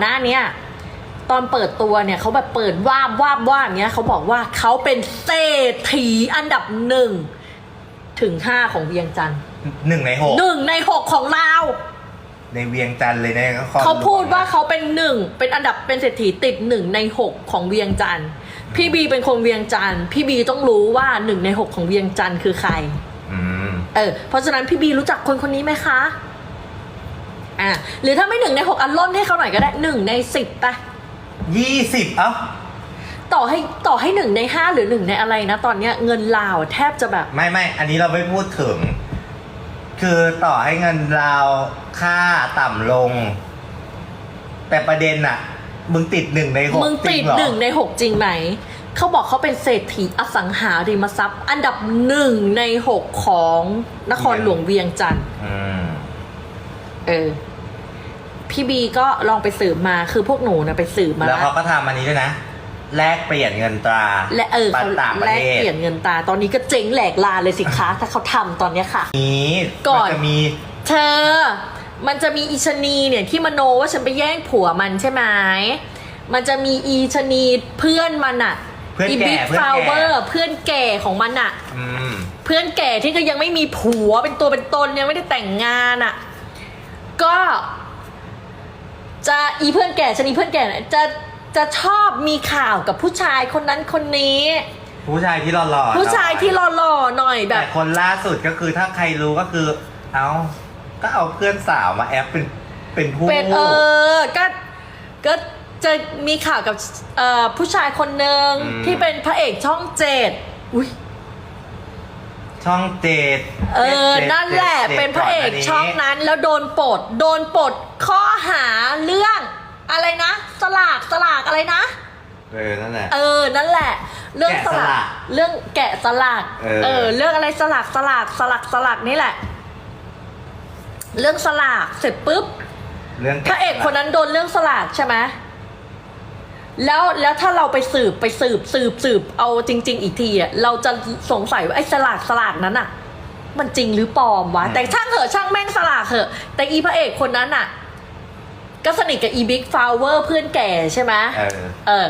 หน้าเนี้ยตอนเปิดตัวเนี่ยเขาแบบเปิดวาบวาบวาบอย่างเงี้ยเขาบอกว่าเขาเป็นเศรษฐีอันดับหนึ่งถึงห้าของเวียงจันทร์หนึ่งในหกหนึ่งในหกของเราวในเวียงจันทร์เลยนะนครเขาพูดว่าหลงเขาเป็นหนึ่งเป็นอันดับเป็นเศรษฐีติดหนึ่งในหกของเวียงจันทร์พี่บีเป็นคนเวียงจันทร์พี่บีต้องรู้ว่าหนึ่งในหกของเวียงจันทร์คือใครอืมเออเพราะฉะนั้นพี่บีรู้จักคนคนนี้ไหมคะ อ่าหรือถ้าไม่หนึ่งในหกอันล่นให้เขาหน่อยก็ได้หนึ่งในสิบไปยี่สิบเอ้าต่อให้ต่อให้หนึ่งในห้าหรือหนึ่งในอะไรนะ ตอนเนี้ยเงินลาวแทบจะแบบ ไม่ไม่อันนี้เราไม่พูดถึง คือต่อให้เงินเราค่าต่ำลง แต่ประเด็นอะมึงติดหนึ่งในหกมึงจริติดงเหรอหนึ่งในหกจริงไหมเขาบอกเขาเป็นเศรษฐีอสังหาริมทรัพย์ อันดับหนึ่งในหกของนครหลวงเวียงจันทร์อืม เออ พี่บีก็ลองไปสืบมาคือพวกหนูนะไปสืบมาแล้วแล้วเขาก็ทำอันนี้ด้วยนะ แลกเปลี่ยนเงินตราและเออปัเขานต่างประแลกเทศเปลี่ยนเงินตาตอนนี้ก็เจ๊งแหลกลาเลยสิคะ ถ้าเขาทำตอนเนี้ยค่ะ นี้ก่อน มัจะมีเธอ มันจะมีอีชะนีเนี่ยที่มโนว่าฉันไปแย่งผัวมันใช่ไหม มันจะมีอีชะนีเพื่อนมันอะเพื่อนอีแก่บิ๊กเพื่อนฟลาแก่เวอร์เพื่อนแก่ของมันอะอืม เพื่อนแก่ที่ก็ยังไม่มีผัวเป็นตัวเป็นตนยังไม่ได้แต่งงานอะ ก็จะอีเพื่อนแก่ชะนีเพื่อนแก่เนี่ยจะจะชอบมีข่าวกับผู้ชายคนนั้นคนนี้ ผู้ชายที่หล่อๆผู้ชายที่หน่อยหล่อๆหน่อยแบแต่บคนล่าสุดก็คือถ้าใครรู้ก็คือ เอาก็เอาเพื่อนสาวมาแอปเป็นเป็นผู้เป็นเออก็ก็จะมีข่าวกับเอ่อผู้ชายคนหนึ่งอืมที่เป็นพระเอกช่องเจ็ดอุ้ย ช่องเจ็ดเออ จ็ดนั่นแหละจ็ดเป็นพระเอกนนี้ช่องนั้นแล้วโดนปลด โดนปลดข้อหาเรื่อง อะไรนะ สลาก สลากอะไรนะ เออ นั่นแหละ เออ นั่นแหละ เรื่องแกะสสลัลากกเรื่องแกะสลากเออ เรื่องอะไรสลาก สลาก สลักสลักนี่แหละ เรื่องสลาก เสร็จปุ๊บ เรื่องพระเอกคนนั้นโดนเรื่องสลากใช่ไหม แล้วแล้วถ้าเราไปสืบไปสืบสืบสืบเอาจริง ๆ อีกทีอะเราจะสงสัยว่าไอ้สลากสลากนั้นอะ มันจริงหรือปลอมวะ แต่ช่างเถอะช่างแม่งสลากเถอะ แต่อีพระเอกคนนั้นอะ ก็สนิทกับอีบิ๊กฟาวเวอร์เพื่อนแก่ใช่ไหมเออเออ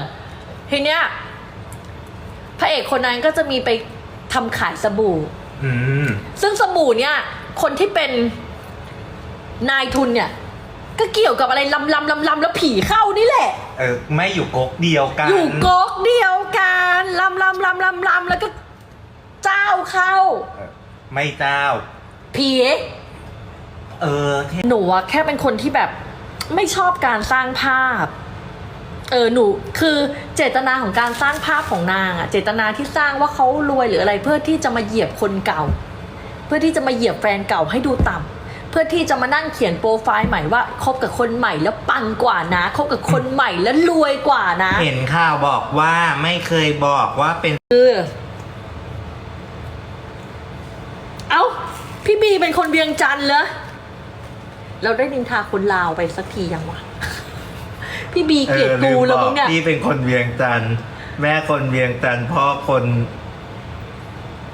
ทีเนี้ยพระเอกคนนั้นก็จะมีไปทำขายสบู่ อืมซึ่งสบู่เนี่ย คนที่เป็นนายทุนเนี่ย ก็เกี่ยวกับอะไรลำลำลำลำแล้วผีเข้านี่แหละ เออไม่อยู่ก๊กเดียวกันอยู่ก๊กเดียวกันลำลำลำลำลำแล้วก็ เจ้าเข้า เออไม่เจ้า ผีเออเท่หนูอะแค่เป็นคนที่แบบไม่ชอบการสร้างภาพ เออหนูคือเจตนาของการสร้างภาพของนางอะเจตนาที่สร้างว่าเขารวยหรืออะไร เพื่อที่จะมาเหยียบคนเก่า เพื่อที่จะมาเหยียบแฟนเก่าให้ดูต่ำ เพื่อที่จะมานั่งเขียนโปรไฟล์ใหม่ว่าคบกับคนใหม่แล้วปังกว่านะคบกับคนใหม่แล้วรวยกว่านะเห็นข่าวบอกว่าไม่เคยบอกว่าเป็นเออเอ้า พี่บีเป็นคนเวียงจันทร์เหรอเราได้นินทาคนลาวไปสักทียังวะ พี่บีเกลียดกูแล้วมึงเนี่ยพี่เป็นคนเวียงจันทร์แม่คนเวียงจันทร์พ่อคน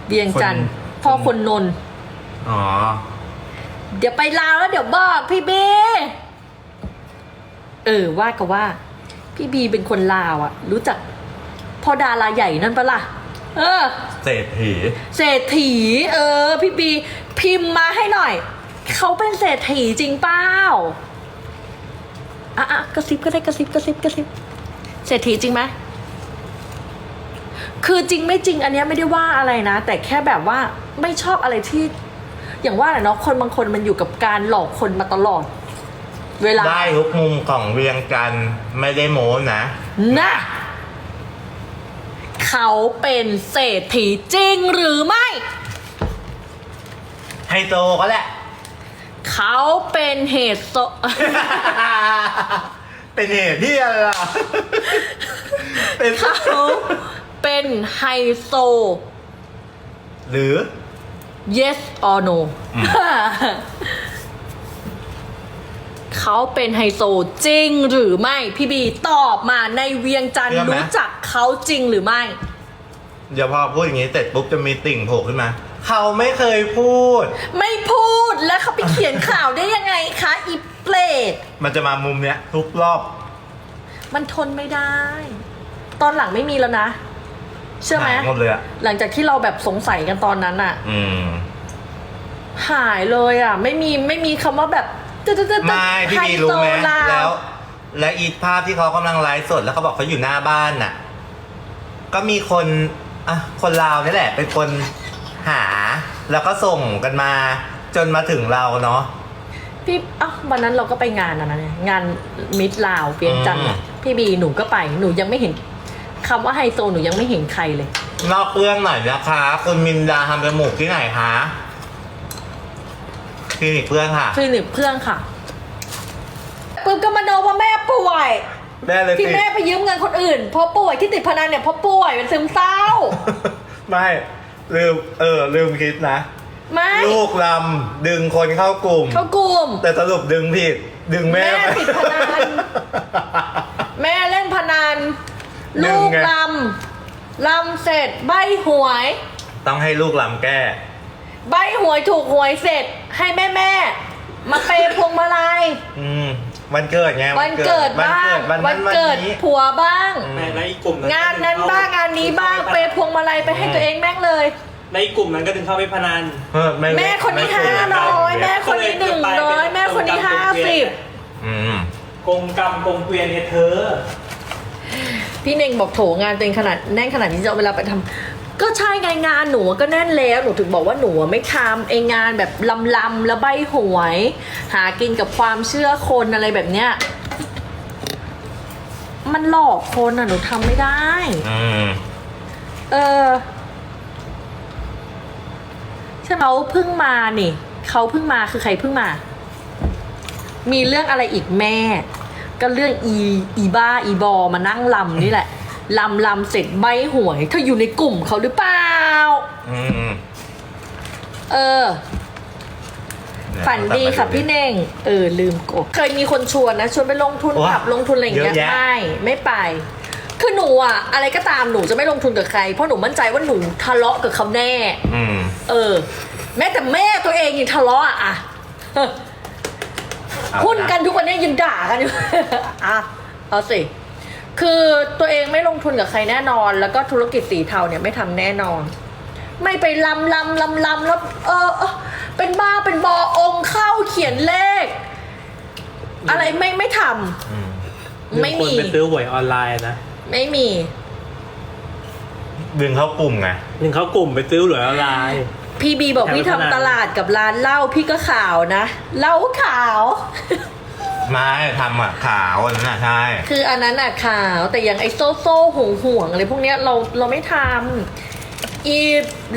เวียงจันทร์คนพ่อคนนนท์อ๋อ เดี๋ยวไปลาวแล้วเดี๋ยวบอกพี่บีเออว่าก็ว่า พี่บีเป็นคนลาวอะรู้จักพ่อดาราใหญ่นั่นปะล่ะ เออ เศรษฐี เศรษฐี เออ พี่บี พิมพ์มาให้หน่อย เขาเป็นเศรษฐีจริงเปล่าอะอะกระซิบก็ได้กระซิบกระซิบกระซิบเศรษฐีจริงไหมคือจริงไม่จริงอันเนี้ยไม่ได้ว่าอะไรนะ แต่แค่แบบว่าไม่ชอบอะไรที่ อย่างว่าแหละเนาะคนบางคนมันอยู่กับการหลอกคนมาตลอด เวลา ได้ทุกมุมของเวียงจันทร์ไม่ได้โม้นะ นะ เขาเป็นเศรษฐีจริงหรือไม่ ไฮโซก็แหละ เขาเป็นเหตุโซ เป็นเหตุที่อะไรล่ะ เป็นเขาเป็นไฮโซ หรือ yes or no เขาเป็นไฮโซจริงหรือไม่ พี่บีตอบมาในเวียงจันทร์รู้จักเขาจริงหรือไม่ เดี๋ยวพอพูดอย่างนี้เสร็จปุ๊บจะมีติ่งโผล่ขึ้นมา เขาไม่เคยพูด ไม่พูดแล้วเขาไปเขียนข่าวได้ยังไงคะอีเปรตมันจะมามุมเนี้ยทุกรอบ มันทนไม่ได้ ตอนหลังไม่มีแล้วนะ เชื่อไหมายหมดเลยอะหลังจากที่เราแบบสงสัยกันตอนนั้นอะอืม หายเลยอะไม่มีไม่มีคำว่าแบบตึ๊ดตึ๊ดตึ๊ดไม่พี่บีรู้ไหมไฮโซาวแล้ว และอีภาพที่เขากำลังไลฟ์สดแล้วเขาบอกเขาอยู่หน้าบ้านน่ะ ก็มีคนอะคนลาวนี่แหละ เป็นคนหา แล้วก็ส่งกันมา จนมาถึงเราเนาะ พี่อะวันนั้นเราก็ไปงานอันนั้นไงงานมิดลาวเวียงจันทร์อะอืมพี่บีหนูก็ไปหนูยังไม่เห็น คำว่าไฮโซหนูยังไม่เห็นใครเลย นอกเรื่องหน่อยนะคะ คุณมินดาทำจมูกที่ไหนคะคลินิกเพื่อนค่ะคลินิกเพื่อนค่ะปุ๊บก็มาโนว่าแม่ป่วยได้เลยที่สิแม่ไปยืมเงินคนอื่นเพราะป่วยที่ติดพนันเนี่ยเพราะป่วยเป็นซึมเศร้า ไม่ลืมเออลืมคิดนะ ไม่ลูกลำดึงคนเข้ากลุ่ม เขากลุ่ม แต่สรุปดึงผิด ดึงแม่แม่ไป ติดพนัน แม่เล่นพนัน หนึ่ลูงกไง ลำลำเสร็จใบหวย ต้องให้ลูกลำแก้ ใบหวยถูกหวยเสร็จให้แม่แม่ๆมาเปย์พวงมาลัยอืมวันเกิดไงวันเกิดวันบ้างเกิดวันวันั้นนเกิดวันนี้ ผัวบ้าง อืม ในในอีกกลุ่มนั้นงานนั้นบ้างงานนี้บ้างเปย์พวงมาลัยไปให้ตัวเองแม่งเลย ในอีกกลุ่มนั้นก็ถึงเข้าไปพนัน เออไม่แม่คนนี้ไม่ห้าไม่ร้อยไม่แม่คนนี้หนึ่งร้อยแม่คนนี้ห้าสิบอืม กงกรรมกงเกวียนเนี่ยเธอ พี่เน่งบอกโถงานตัวเองขนาดแน่นขนาดนี้จะเอาเวลาไปทำก็ใช่ไงงานหนูก็แน่นแล้วหนูถึงบอกว่าหนูไม่ทำไองานแบบลำลำๆแล้วใบหวย หากินกับความเชื่อคนอะไรแบบเนี้ยมันหลอกคนอะหนูทำไม่ได้อืมเออใช่ไหมเขาเพิ่งมานี่เขาเพิ่งมาคือใครเพิ่งมา มีเรื่องอะไรอีกแม่ ก็เรื่องอีอีบ้าอีบอมานั่งลำนี่แหละลำลำเสร็จใบหวยเธออยู่ในกลุ่มเขาหรือเปล่า อืมเออ ฝันดีค่ะพี่เน่ง เออ ลืมกดเคยมีคนชวนนะ ชวนไปลงทุนโอ้ขับลงทุนอะไรอย่างเงี้ยเยอะแยะไม่ไม่ไป คือหนูอะอะไรก็ตามหนูจะไม่ลงทุนกับใคร เพราะหนูมั่นใจว่าหนูทะเลาะกับเขาแน่อืมเออ แม้แต่แม่ตัวเองยังทะเลาะอะอะเอา หุ้นกันนะทุกวันนี้ยังด่ากันอยู่อะเอาสิ คือตัวเองไม่ลงทุนกับใครแน่นอน แล้วก็ธุรกิจสีเทาเนี่ยไม่ทำแน่นอน ไม่ไปลำลำลำลำแล้วเออเออเป็นบ้าเป็นบอองค์เข้าเขียนเลข อะไรไม่ไม่ทอืมำไม่มีคนไปซื้อหวยออนไลน์นะไม่มีดึงเข้ากลุ่มไงหนึ่งเขากลุ่มไปซื้อหวยออนไลน์ พี่บีบอกแถวพี่พนันทำตลาดกับร้านเหล้าพี่ก็ข่าวนะเหล้าขาว ไม่ทำอะขาวอันนั้นน่ะใช่ คืออันนั้นอะข่าวแต่อย่างไอ้โซ่โซ่ห่วงห่วงอะไรพวกเนี้ยเราเราไม่ทำอี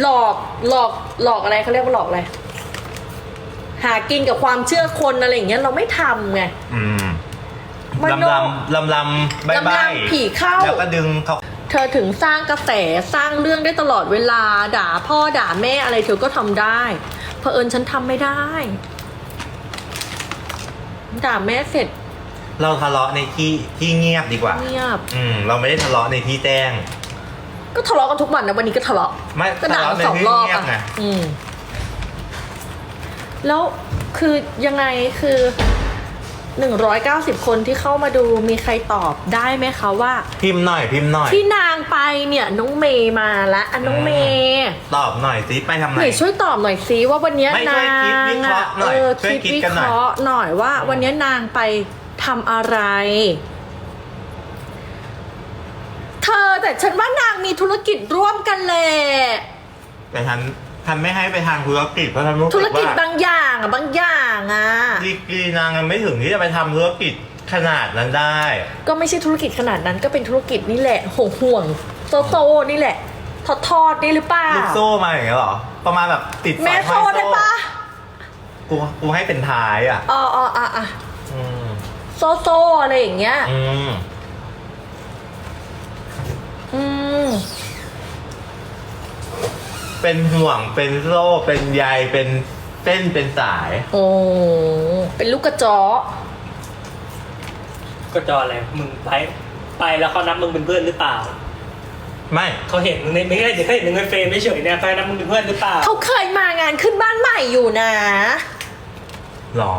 หลอกหลอกหลอกอะไรเขาเรียกว่าหลอกอะไรหากินกับความเชื่อคนอะไรอย่างเงี้ยเราไม่ทำไง อืมมโนลำลำลำลำใบใบลำลำผีเข้า แล้วก็ดึงเขา เธอถึงสร้างกระแสสร้างเรื่องได้ตลอดเวลา ด่าพ่อด่าแม่อะไรเธอก็ทำได้เผอิญฉันทำไม่ได้ ด่าแม่เสร็จ เราทะเลาะในที่ที่เงียบดีกว่า เงียบ อืม เราไม่ได้ทะเลาะในที่แจ้ง ก็ทะเลาะกันทุกวันนะวันนี้ก็ทะเลาะไม่ก็ด่าทะเลาะกันสองในที่รอบเงียบอะไงอืม แล้วคือยังไงคือ หนึ่งร้อยเก้าสิบคนที่เข้ามาดูมีใครตอบได้ไหมคะว่า พิมพ์หน่อยพิมพ์หน่อย ที่นางไปเนี่ยน้องเมย์มาละอันน้องเมย์ตอบหน่อยสิไปทำไมหน่อยช่วยตอบหน่อยซิว่าวันเนี้ยไม่ช่นาวยคิดวิงเคราะอะห์หน่เออยอช่วยคิดคิดวิกันหน่อยเคราะห์หน่อยว่า วันเนี้ยนางไปทำอะไร เธอแต่ฉันว่านางมีธุรกิจร่วมกันแหละ แต่ฉัน ฉันไม่ให้ไปทางธุรกิจเพราะฉันรู้ธุสึรกกิจว่าบางอย่างอะบางอย่างอะดีกรีนางยังไม่ถึงที่จะไปทำธุรกิจขนาดนั้นได้ ก็ไม่ใช่ธุรกิจขนาดนั้นก็เป็นธุรกิจนี่แหละห่วงห่วงๆโซโซนี่แหละ ทอดทอดๆนี่หรือเปล่าลูกโซ่มาอย่างเงี้ยเหรอ ประมาณแบบติดสายแม่ห้โซ่อยได้ปะกูกูให้เป็นท้ายอะ อ๋ออ๋ออะอะอืม โซโซอะไรอย่างเงี้ย อืม อืม เป็นห่วงเป็นโซ่เป็นใยเป็นเส้นเป็นสาย โอ้เป็นลูกกระจอกก็จออะไรมึงไปไปแล้วเขานับมึงเป็นเพื่อนหรือเปล่าไม่ เขาเห็นมึงในไม่ใช่เดี๋ยวเขาเห็นมึงในเฟรมไม่เฉยเนี่ยเขานับมึงเป็นเพื่อนหรือเปล่าเขาเคยมางานขึ้นบ้านใหม่อยู่นะ หรอ